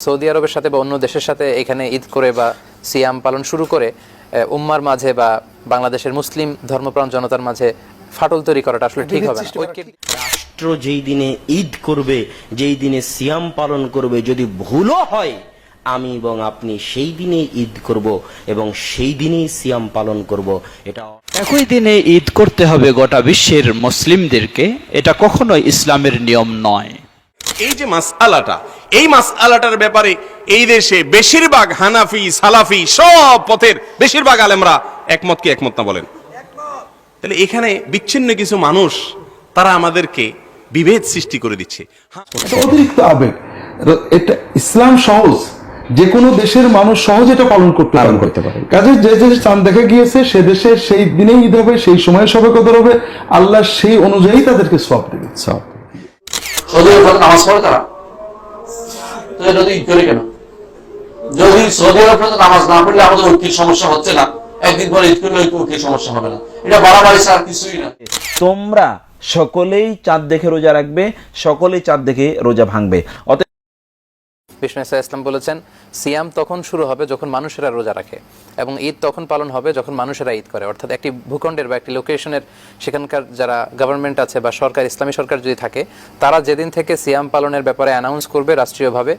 Saudi আরবের সাথে বা অন্য দেশের সাথে এখানে ঈদ করে বা সিয়াম পালন শুরু করে উম্মার মাঝে বা বাংলাদেশের মুসলিম ধর্মপ্রাণ জনতার মাঝে ফাটল তৈরি করাটা আসলে ঠিক হবে না। রাষ্ট্র যেই দিনে ঈদ করবে যেই দিনে সিয়াম পালন করবে যদি ভুলও হয় আমি এবং আপনি সেই দিনেই ঈদ করব এবং সেই দিনেই সিয়াম পালন করব। এটা একই দিনে ঈদ করতে হবে গোটা বিশ্বের মুসলিমদেরকে এটা কখনোই ইসলামের নিয়ম নয়। এই যে মাসআলাটা এই মাসআলাটার ব্যাপারে এই দেশে বেশিরভাগ হানাফি সালাফি সব পথের বেশিরভাগ আলেমরা একমত কি একমত না বলেন? তাহলে এখানে বিচ্ছিন্ন কিছু মানুষ তারা আমাদেরকে বিভেদ সৃষ্টি করে দিচ্ছে। হ্যাঁ, অতিরিক্ত আবেগ। এটা- এটা ইসলাম সহজ। যে কোনো দেশের মানুষ সহজ এটা পালন করতে পালন করতে পারে কাজে যে দেশে চাঁদ দেখা গিয়েছে সে দেশে সেই দিনেই ঈদ হবে সেই সময় সবে কদর হবে। আল্লাহ সেই অনুযায়ী তাদেরকে সব দেবে। সব সৌদি আরব নামাজ পড়ে তারা? ঈদ করে কেন? যদি সৌদি আরব নামাজ না পড়লে আমাদের ঐক্যের সমস্যা হচ্ছে না। একদিন পরে ঈদ করলে ঐক্যের সমস্যা হবে না। এটা বাড়াবাড়ি ছাড়া কিছুই না। তোমরা সকলেই চাঁদ দেখে রোজা রাখবে, সকলেই চাঁদ দেখে রোজা ভাঙবে। অতএব বিষ্ণু ইসা ইসলাম বলেছেন, সিয়াম তখন শুরু হবে যখন মানুষেরা রোজা রাখে এবং ঈদ তখন পালন হবে যখন মানুষেরা ঈদ করে। অর্থাৎ একটি ভূখণ্ডের বা একটি লোকেশনের সেখানকার যারা গভর্নমেন্ট আছে বা সরকার, ইসলামী সরকার যদি থাকে, তারা যেদিন থেকে সিয়াম পালনের ব্যাপারে অ্যানাউন্স করবে রাষ্ট্রীয়ভাবে,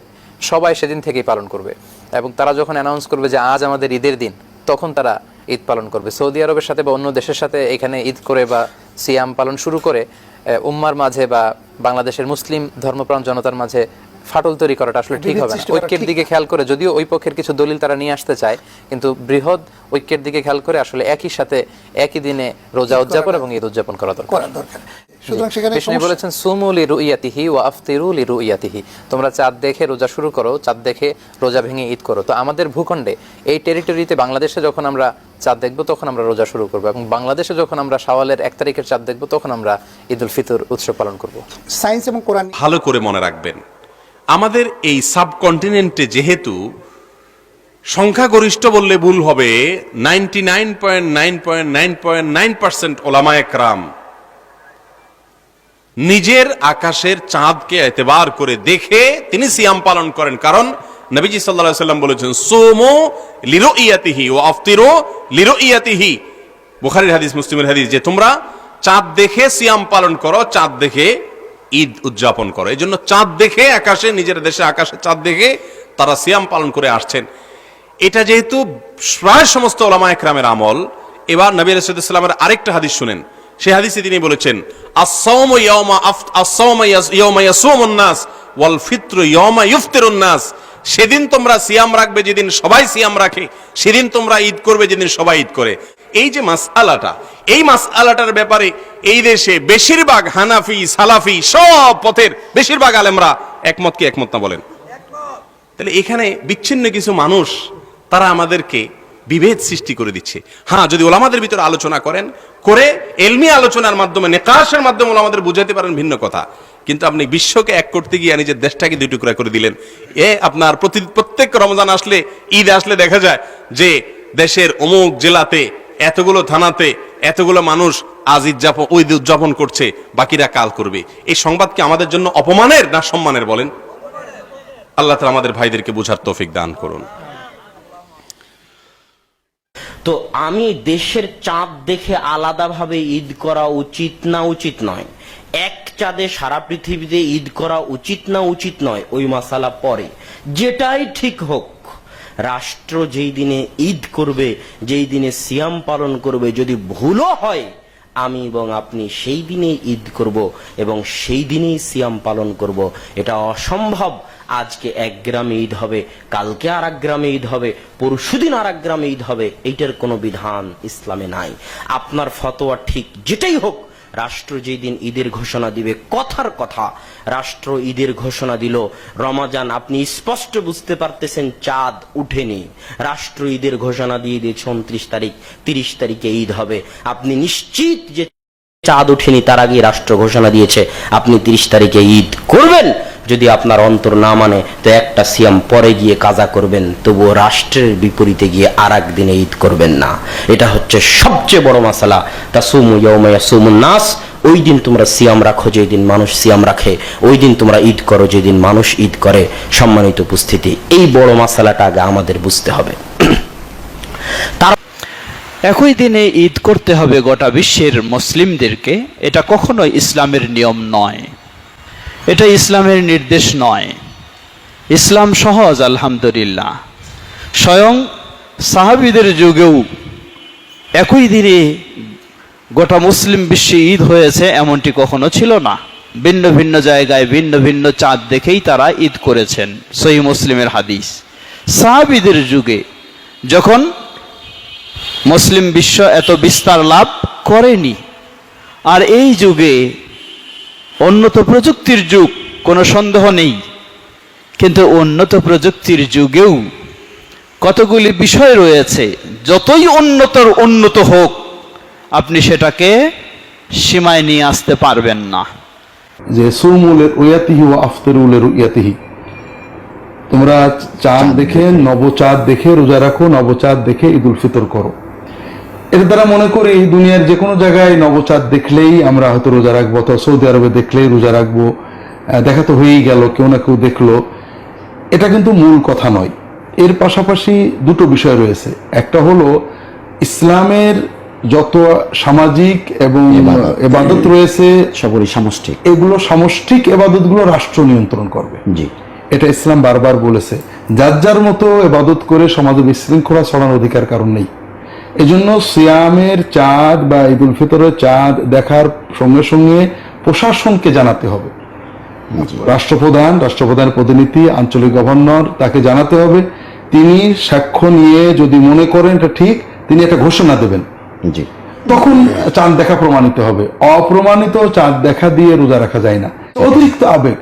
সবাই সেদিন থেকেই পালন করবে। এবং তারা যখন অ্যানাউন্স করবে যে আজ আমাদের ঈদের দিন, তখন তারা ঈদ পালন করবে। সৌদি আরবের সাথে বা অন্য দেশের সাথে এখানে ঈদ করে বা সিয়াম পালন শুরু করে উম্মার মাঝে বা বাংলাদেশের মুসলিম ধর্মপ্রাণ জনতার মাঝে ফাটল তৈরি করাটা আসলে ঠিক হবে না। ঐক্যের দিকে খেয়াল করে যদিও ওই পক্ষের কিছু দলিল তারা নিয়ে আসতে চায় কিন্তু বৃহৎ ঐক্যের দিকে খেয়াল করে আসলে একই সাথে একই দিনে রোজা উদযাপন এবং ঈদ উদযাপন করা দরকার। সুতরাং সেখানে বলেছেন তোমরা চাঁদ দেখে রোজা শুরু করো চাঁদ দেখে রোজা ভেঙে ঈদ করো। তো আমাদের ভূখণ্ডে এই টেরিটরিতে বাংলাদেশে যখন আমরা চাঁদ দেখব তখন আমরা রোজা শুরু করব এবং বাংলাদেশে যখন আমরা শাওয়ালের এক তারিখের চাঁদ দেখব তখন আমরা ঈদ উল ফিতর উৎসব পালন করব। সায়েন্স এবং কোরআন ভালো করে মনে রাখবেন আমাদের এই সাবকন্টিনেন্টে যেহেতু সংখ্যাগরিষ্ঠ বললে ভুল হবে ninety nine point nine point nine point nine percent ওলামায় নিজের আকাশের চাঁদকে এতেবার করে দেখে তিনি সিয়াম পালন করেন। কারণ নবীজি সাল্লাল্লাহু সাল্লাম বলেছেন, সোমো লিরো ইয়াতিহি ও আফতিরো লিরো ইয়াতিহি বুখারীর হাদিস, মুসলিমের হাদিস, যে তোমরা চাঁদ দেখে সিয়াম পালন করো, চাঁদ দেখে ঈদ উদযাপন করো। এই জন্য চাঁদ দেখে আকাশে, নিজের দেশে আকাশে চাঁদ দেখে তারা সিয়াম পালন করে আসছেন। এটা যেহেতু প্রায় সমস্ত ওলামা একরামের আমল, এবার নবী আলাইসাল্লামের আরেকটা হাদিস শুনেন। সেই হাদিসে তিনি বলেছেন সেদিন তোমরা সিয়াম রাখবে যেদিন সবাই সিয়াম রাখে, সেদিন তোমরা ঈদ করবে যেদিন সবাই ঈদ করে। এই যে মাসআলাটা, এই মাসআলাটার ব্যাপারে এই দেশে বেশিরভাগ হানাফি, সালাফি সব পথের বেশিরভাগ আলেমরা একমত কি একমত না বলেন? তাহলে এখানে বিচ্ছিন্ন কিছু মানুষ, তারা আমাদেরকে বিভেদ সৃষ্টি করে দিচ্ছে। হ্যাঁ যদি ওলামাদের ভিতরে আলোচনা করেন, করে এলমি আলোচনার মাধ্যমে, নেকাশের মাধ্যমে ওলামাদের বুঝাতে পারেন ভিন্ন কথা। কিন্তু আপনি বিশ্বকে এক করতে গিয়ে নিজের দেশটাকে দুই টুকরা করে দিলেন। এ আপনার প্রতি, প্রত্যেক রমজান আসলে, ঈদ আসলে দেখা যায় যে দেশের অমুক জেলাতে এতগুলো থানাতে এতগুলো মানুষ আজ উদযাপন ওই উদযাপন করছে, বাকিরা কাল করবে। এই সংবাদ কি আমাদের জন্য অপমানের না সম্মানের বলেন? আল্লাহ তালা আমাদের ভাইদেরকে বুঝার তৌফিক দান করুন। তো আমি দেশের চাঁদ দেখে আলাদাভাবে ঈদ করা উচিত না উচিত নয়। এক চাঁদে সারা পৃথিবীতে ঈদ করা উচিত না উচিত নয়, ওই মশালা পরে। যেটাই ঠিক হোক রাষ্ট্র যেই দিনে ঈদ করবে, যেই দিনে সিয়াম পালন করবে, যদি ভুলও হয়, আমি এবং আপনি সেই দিনেই ঈদ করব এবং সেই দিনেই সিয়াম পালন করব। এটা অসম্ভব। আজকে এক গ্রামে ঈদ হবে, কালকে আর এক গ্রামে ঈদ হবে, পরশুদিন আর এক গ্রামে ঈদ হবে, এইটার কোনো বিধান ইসলামে নাই। আপনার ফতোয়া ঠিক যেটাই হোক রাষ্ট্র যেই দিন ঈদের ঘোষণা দিবে, কথার কথা। রাষ্ট্র ঈদের ঘোষণা দিল, রমাজান আপনি স্পষ্ট বুঝতে পারতেছেন, চাঁদ উঠেনি। রাষ্ট্র ঈদের ঘোষণা দিয়ে দিয়েছে, উনত্রিশ তারিখ, তিরিশ তারিখে ঈদ হবে। আপনি নিশ্চিত যে চাঁদ উঠেনি, তার আগে রাষ্ট্র ঘোষণা দিয়েছে, আপনি তিরিশ তারিখে ঈদ করবেন। যদি আপনার অন্তর না মানে তো একটা সিয়াম পরে গিয়ে কাজা করবেন, তবুও রাষ্ট্রের বিপরীতে গিয়ে আর দিনে ঈদ করবেন না। এটা হচ্ছে সবচেয়ে বড় মশালা তা সুমু ইয়ৌমায়া সুমুন নাস, ওই দিন তোমরা সিয়াম রাখো যেদিন মানুষ সিয়াম রাখে, ওই দিন তোমরা ঈদ করো যেদিন মানুষ ঈদ করে। সম্মানিত উপস্থিতি, এই বড় মশালাটা আগে আমাদের বুঝতে হবে। তার একই দিনে ঈদ করতে হবে গোটা বিশ্বের মুসলিমদেরকে, এটা কখনোই ইসলামের নিয়ম নয়। এটা ইসলামের নির্দেশ নয়। ইসলাম সহজ, আলহামদুলিল্লাহ। স্বয়ং সাহাবিদের যুগেও একই দিনে গোটা মুসলিম বিশ্বে ঈদ হয়েছে এমনটি কখনো ছিল না। ভিন্ন ভিন্ন জায়গায়, ভিন্ন ভিন্ন চাঁদ দেখেই তারা ঈদ করেছেন, সহি মুসলিমের হাদিস। সাহাবিদের যুগে যখন মুসলিম বিশ্ব এত বিস্তার লাভ করেনি, আর এই যুগে উন্নত প্রযুক্তির যুগ, কোনো সন্দেহ নেই। কিন্তু উন্নত প্রযুক্তির যুগেও কতগুলি বিষয় রয়েছে, যতই উন্নতর উন্নত হোক, আপনি সেটাকে সীমায় নিয়ে আসতে পারবেন না। যে সুমুলের ওয়াতিহি ও আফতরুলের ইয়াতিহি তোমরা চাঁদ দেখে, নবচাঁদ দেখে রোজা রাখো, নবচাঁদ দেখে ঈদ উল ফিতর করো। এর দ্বারা মনে করি দুনিয়ার যে কোনো জায়গায় নবচাঁদ দেখলেই আমরা হয়তো রোজা রাখব অথবা সৌদি আরবে দেখলেই রোজা রাখব। দেখা তো হয়েই গেল কেউ না কেউ দেখল। এটা কিন্তু মূল কথা নয়। এর পাশাপাশি দুটো বিষয় রয়েছে। একটা হলো ইসলামের যত সামাজিক এবং এবাদত রয়েছে সবরই সামষ্টিক। এগুলো সামষ্টিক এবাদতগুলো রাষ্ট্র নিয়ন্ত্রণ করবে। জি। এটা ইসলাম বারবার বলেছে। যার যার মতো এবাদত করে সমাজে বিশৃঙ্খলা ছড়ানোর অধিকার কারণ নেই। এজন্য সিয়ামের চাঁদ বা ঈদ উল ফিতরের চাঁদ দেখার সঙ্গে সঙ্গে প্রশাসনকে জানাতে হবে। রাষ্ট্রপ্রধান রাষ্ট্রপ্রধানের প্রতিনিধি আঞ্চলিক গভর্নর তাকে জানাতে হবে। তিনি সাক্ষ্য নিয়ে যদি মনে করেন এটা ঠিক তিনি একটা ঘোষণা দেবেন। জি। তখন চাঁদ দেখা প্রমাণিত হবে। অপ্রমাণিত চাঁদ দেখা দিয়ে রোজা রাখা যায় না। অতিরিক্ত আবেগ।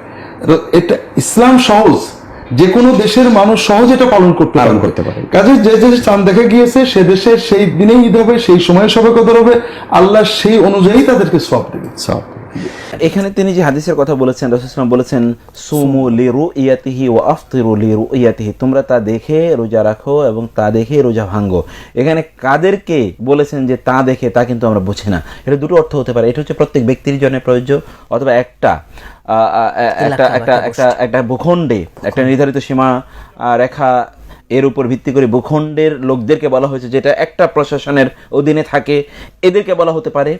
এটা ইসলাম সহজ। যে কোনো দেশের মানুষ সহজে এটা পালন করতে পালন করতে পারে কাজে যে যে চাঁদ দেখা গিয়েছে সে দেশে সেই দিনেই ঈদ হবে সেই সময়ে সবাই কদর হবে। আল্লাহ সেই অনুযায়ী তাদেরকে সব দেবে। সব এখানে তিনি যে হাদিসের কথা বলেছেন রসুলাম বলেছেন সুমু লিরু ইয়াতিহি ও আফতিরু লিরু ইয়াতিহি তোমরা তা দেখে রোজা রাখো এবং তা দেখে রোজা ভাঙ্গো এখানে কাদেরকে বলেছেন যে তা দেখে তা কিন্তু আমরা বুঝি না। এটা দুটো অর্থ হতে পারে। এটা হচ্ছে প্রত্যেক ব্যক্তির জন্য প্রযোজ্য অথবা একটা একটা একটা একটা একটা ভূখণ্ডে একটা নির্ধারিত সীমা রেখা এর উপর ভিত্তি করে ভূখণ্ডের লোকদেরকে বলা হয়েছে যেটা একটা প্রশাসনের অধীনে থাকে। এদেরকে বলা হতে পারে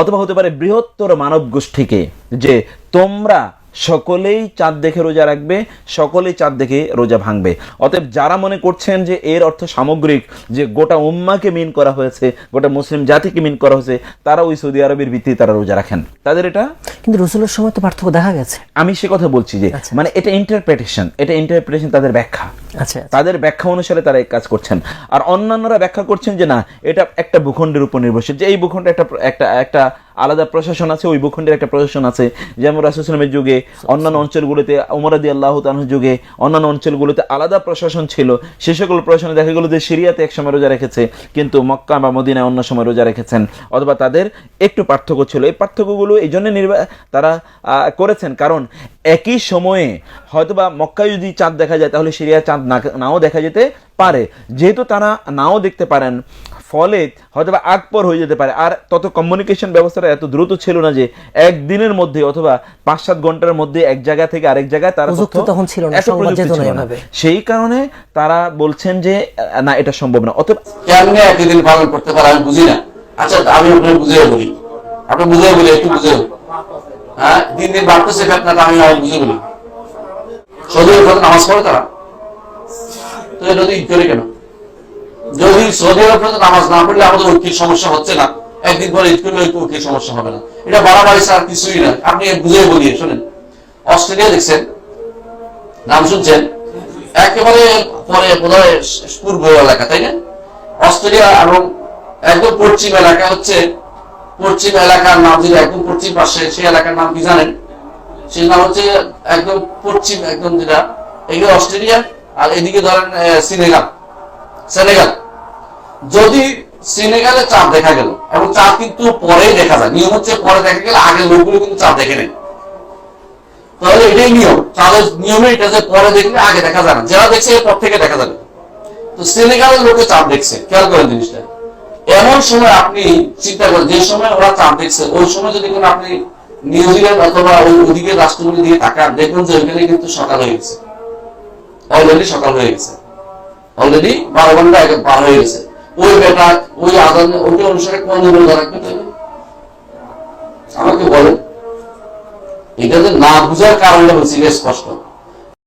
অথবা হতে পারে বৃহত্তর মানব গোষ্ঠীকে যে তোমরা সকলেই চাঁদ দেখে রোজা রাখবে সকলেই চাঁদ দেখে রোজা ভাঙবে। অতএব যারা মনে করছেন যে এর অর্থ সামগ্রিক যে গোটা উম্মাকে মিন করা হয়েছে গোটা মুসলিম জাতিকে মিন করা হয়েছে তারা ওই সৌদি আরবের ভিত্তিতে তারা রোজা রাখেন। তাদের এটা কিন্তু রসুলের সময় তো পার্থক্য দেখা গেছে। আমি সে কথা বলছি যে আচ্ছা। মানে এটা ইন্টারপ্রিটেশন এটা ইন্টারপ্রিটেশন তাদের ব্যাখ্যা। আচ্ছা তাদের ব্যাখ্যা অনুসারে তারা এই কাজ করছেন। আর অন্যান্যরা ব্যাখ্যা করছেন যে না, এটা একটা ভূখণ্ডের উপর নির্ভরশীল। যে এই ভূখণ্ডে একটা একটা একটা আলাদা প্রশাসন আছে, ওই ভূখণ্ডের একটা প্রশাসন আছে। যেমন রাসুসলামের যুগে, অন্যান্য অঞ্চলগুলোতে ওমরাদি আল্লাহ তালুর যুগে, অন্যান্য অঞ্চলগুলোতে আলাদা প্রশাসন ছিল। সে সকল প্রশাসনে দেখা গেল যে সিরিয়াতে এক সময় রোজা রেখেছে, কিন্তু মক্কা বা মদিনায় অন্য সময় রোজা রেখেছেন। অথবা তাদের একটু পার্থক্য ছিল। এই পার্থক্যগুলো এই জন্য নির্বা- তারা করেছেন। কারণ একই সময়ে হয়তোবা মক্কায় যদি চাঁদ দেখা যায়, তাহলে সিরিয়া চাঁদ নাও দেখা যেতে পারে। যেহেতু তারা নাও দেখতে পারেন ফলে হয়তোবা আগ পর হয়ে যেতে পারে। আর তত কমিউনিকেশন ব্যবস্থাটা এত দ্রুত ছিল না যে একদিনের মধ্যে অথবা পাঁচ সাত ঘণ্টার মধ্যে এক জায়গা থেকে আরেক জায়গায় তারা তখন ছিল না। সেই কারণে তারা বলছেন যে না এটা সম্ভব না। অতএব কেমনে একই দিন পালন করতে পারে আমি বুঝি না। আচ্ছা আমি আপনাকে বুঝিয়ে বলি। আপনি বুঝিয়ে বলি একটু বুঝিয়ে বলি। হ্যাঁ দিন দিন বাড়তেছে ফেতনাটা আমি আমি বুঝিয়ে বলি। সৌদি নামাজ পড়ে তারা? তো এটা তো ঈদ কেন? যদি সৌদি আরব নামাজ না পড়লে আমাদের ঐক্যের সমস্যা হচ্ছে না। একদিন পরে ঈদ করলে ঐক্য ঐক্যের সমস্যা হবে না। এটা বাড়াবাড়ি ছাড়া কিছুই না। আপনি বুঝিয়ে বলিয়ে শোনেন। অস্ট্রেলিয়া দেখছেন? নাম শুনছেন? একেবারে পরে বোধহয় পূর্ব এলাকা, তাই না? অস্ট্রেলিয়া এবং একদম পশ্চিম এলাকা হচ্ছে পশ্চিম এলাকার নাম যদি একদম পশ্চিম পাশে, সেই এলাকার নাম কি জানেন? সেই নাম হচ্ছে একদম পশ্চিম একদম যেটা। এগুলো অস্ট্রেলিয়া আর এদিকে ধরেন সিনেগাল। সেনেগাল। যদি সিনেগালে চাঁদ দেখা গেল, এবং চাঁদ কিন্তু পরেই দেখা যায়, নিয়ম হচ্ছে পরে দেখা গেলে আগের লোকগুলো কিন্তু চাঁদ দেখে নেয়। তাহলে এটাই নিয়ম। তাদের নিয়মে এটা যে পরে দেখলে আগে দেখা যায় না, যারা দেখছে পর থেকে দেখা যাবে। তো সেনেগালের লোকে চাপ দেখছে, খেয়াল করেন জিনিসটা। এমন সময় আপনি চিন্তা করেন, যে সময় ওরা চাঁদ দেখছে, ওই সময় যদি কোনো আপনি নিউজিল্যান্ড অথবা ওই ওদিকে রাষ্ট্রগুলি দিয়ে তাকান দেখুন যে ওইখানে কিন্তু সকাল হয়ে গেছে। অলরেডি সকাল হয়ে গেছে। অলরেডি বারো ঘণ্টা আগে পার হয়ে গেছে। ওই বেটা ওই আদান, ওই অনুসারে কোন রোজা রাখবে আমাকে বলেন এটা যে না বুঝার কারণটা হচ্ছে স্পষ্ট।